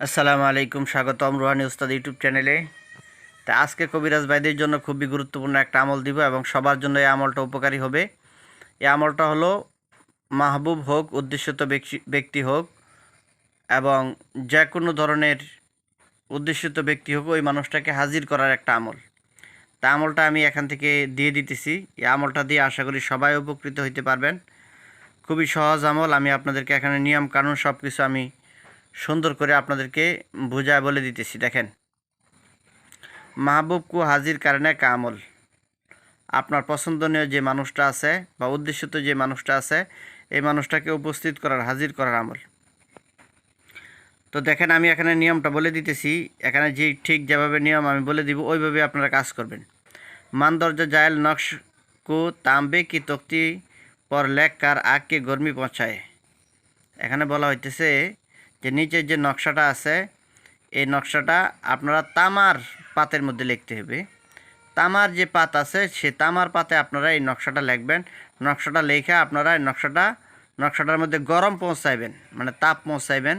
আসসালামু আলাইকুম, স্বাগতম রোহানি উস্তাদ ইউটিউব চ্যানেলে। তা আজকে কবিরাজ ভাইদের জন্য খুবই গুরুত্বপূর্ণ একটা আমল দিব এবং সবার জন্য এই আমলটা উপকারী হবে। এই আমলটা হলো, মাহবুব হোক, উদ্দেশ্যত ব্যক্তি- হোক এবং যে কোনো ধরনের উদ্দেশ্যত ব্যক্তি হোক, ওই মানুষটাকে হাজির করার একটা আমল। তা আমলটা আমি এখান থেকে দিয়ে দিতেছি। এই আমলটা দিয়ে আশা করি সবাই উপকৃত হইতে পারবেন। খুবই সহজ আমল, আমি আপনাদেরকে এখানে নিয়ম কানুন সব কিছু আমি সুন্দর করে আপনাদেরকে বোঝায় বলে দিতেছি, দেখেন। মাহবুবকু হাজির কারণে কামল আপনার পছন্দনীয় যে মানুষটা আছে বা উদ্দেশ্যিত যে মানুষটা আছে, এই মানুষটাকে উপস্থিত করার, হাজির করার আমল। তো দেখেন, আমি এখানে নিয়মটা বলে দিতেছি। এখানে যে ঠিক যেভাবে নিয়ম আমি বলে দিব, ওইভাবে আপনারা কাজ করবেন। মানদর্য জায়েল নকশ কু তাম্বে কি তক্তি পর লেখ কার আগকে গরমি পৌঁছায়। এখানে বলা হইতেছে যে নিচের যে নকশাটা আছে, এই নকশাটা আপনারা তামার পাতের মধ্যে লিখতে হবে। তামার যে পাত আছে, সে তামার পাতে আপনারা এই নকশাটা লিখবেন। নকশাটা লেখা আপনারা এই নকশাটা, নকশাটার মধ্যে গরম পৌঁছাইবেন মানে তাপ পৌঁছাইবেন।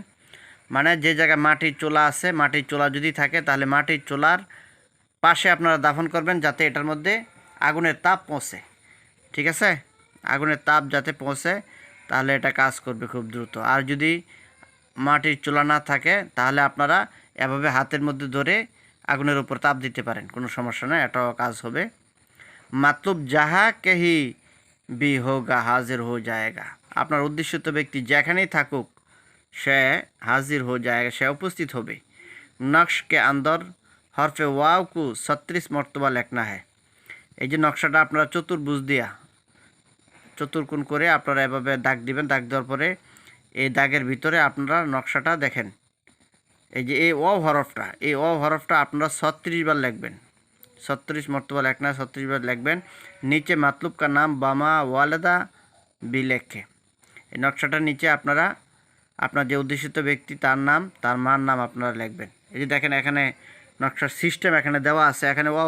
মানে যে জায়গায় মাটির চোলা আছে, মাটির চোলা যদি থাকে, তাহলে মাটির চোলার পাশে আপনারা দাফন করবেন যাতে এটার মধ্যে আগুনের তাপ পৌঁছে। ঠিক আছে? আগুনের তাপ যাতে পৌঁছে, তাহলে এটা কাজ করবে খুব দ্রুত। আর যদি মাটির চুলা না থাকে, তাহলে আপনারা এভাবে হাতের মধ্যে ধরে আগুনের উপর তাপ দিতে পারেন, কোনো সমস্যা নেই, এটাও কাজ হবে। মাতলুব যাহা কেহি বি হোগা হাজির হো যায়গা আপনার উদ্দেশ্যিত ব্যক্তি যেখানেই থাকুক সে হাজির হো যায়গা সে উপস্থিত হবে। নকশ কে আন্দর, হরফে ওয়াও কু ছত্রিশ মর্তবা লেখনা হয় এই যে নকশাটা আপনারা চতুর্ভুজ দিয়া, চতুর্কোণ করে আপনারা এভাবে দাগ দিবেন, দাগ দেওয়ার পরে এই দাগের ভিতরে আপনারা নকশাটা দেখেন। এই যে এই অ হরফটা এই অ হরফটা আপনারা ছত্রিশ বার লিখবেন। ছত্রিশ মর্তবা লেখনা, ছত্রিশ বার লিখবেন। নিচে মাতলুব কা নাম বামা ওয়ালেদা বি লেখে এই নকশাটার নিচে আপনারা, আপনার যে উদ্দেশিত ব্যক্তি তার নাম, তার মার নাম আপনারা লিখবেন। এই যে দেখেন এখানে নকশার সিস্টেম এখানে দেওয়া আছে। এখানে ও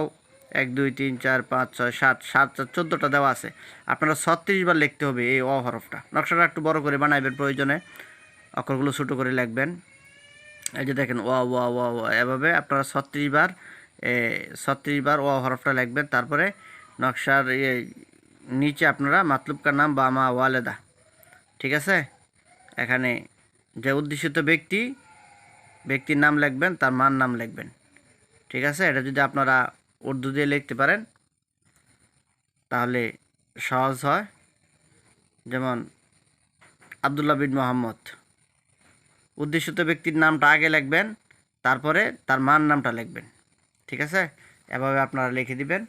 এক, দুই, তিন, চার, পাঁচ, ছয়, সাত সাত, চার, চোদ্দোটা দেওয়া আছে। আপনারা ছত্রিশ বার লিখতে হবে এই অ হরফটা। নকশাটা একটু বড় করে বানাইবেন প্রয়োজনে। অক্ষরগুলো ছোটো করে লিখবেন। এই যে দেখেন, ওয়া ওয়া ওয়া ওয়া, এভাবে আপনারা ছত্রিশ বার ছত্রিশ বার ওয়া হরফটা লিখবেন। তারপরে নকশার ইয়ে নিচে আপনারা মাতলুবকার নাম বামা ওয়ালেদা। ঠিক আছে? এখানে যে উদ্দেশিত ব্যক্তি, ব্যক্তির নাম লিখবেন, তার মার নাম লিখবেন। ঠিক আছে? এটা যদি আপনারা উর্দু দিয়ে লিখতে পারেন, তাহলে সহজ হয়। যেমন আবদুল্লাহ বিন মোহাম্মদ। উদ্দেশিত ব্যক্তির নামটা আগে লিখবেন, তারপরে তার মার নামটা লিখবেন। ঠিক আছে? এভাবে আপনারা লিখে দিবেন।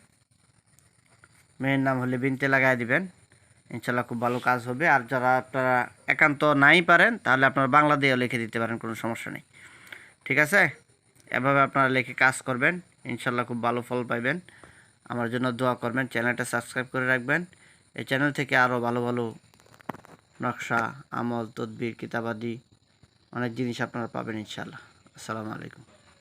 মেয়ের নাম হলে বিনতে লাগাই দিবেন। ইনশাল্লাহ খুব ভালো কাজ হবে। আর যারা আপনারা একান্ত নাই পারেন, তাহলে আপনারা বাংলা দিয়েও লিখে দিতে পারেন, কোনো সমস্যা নেই। ঠিক আছে? এভাবে আপনারা লিখে কাজ করবেন। ইনশাল্লাহ খুব ভালো ফল পাইবেন। আমার জন্য দোয়া করবেন, চ্যানেলটা সাবস্ক্রাইব করে রাখবেন। এই চ্যানেল থেকে আরও ভালো ভালো নকশা, আমল, তদবির, কিতাবাদি, অনেক জিনিস আপনারা পাবেন ইনশাল্লাহ আসসালামু আলাইকুম।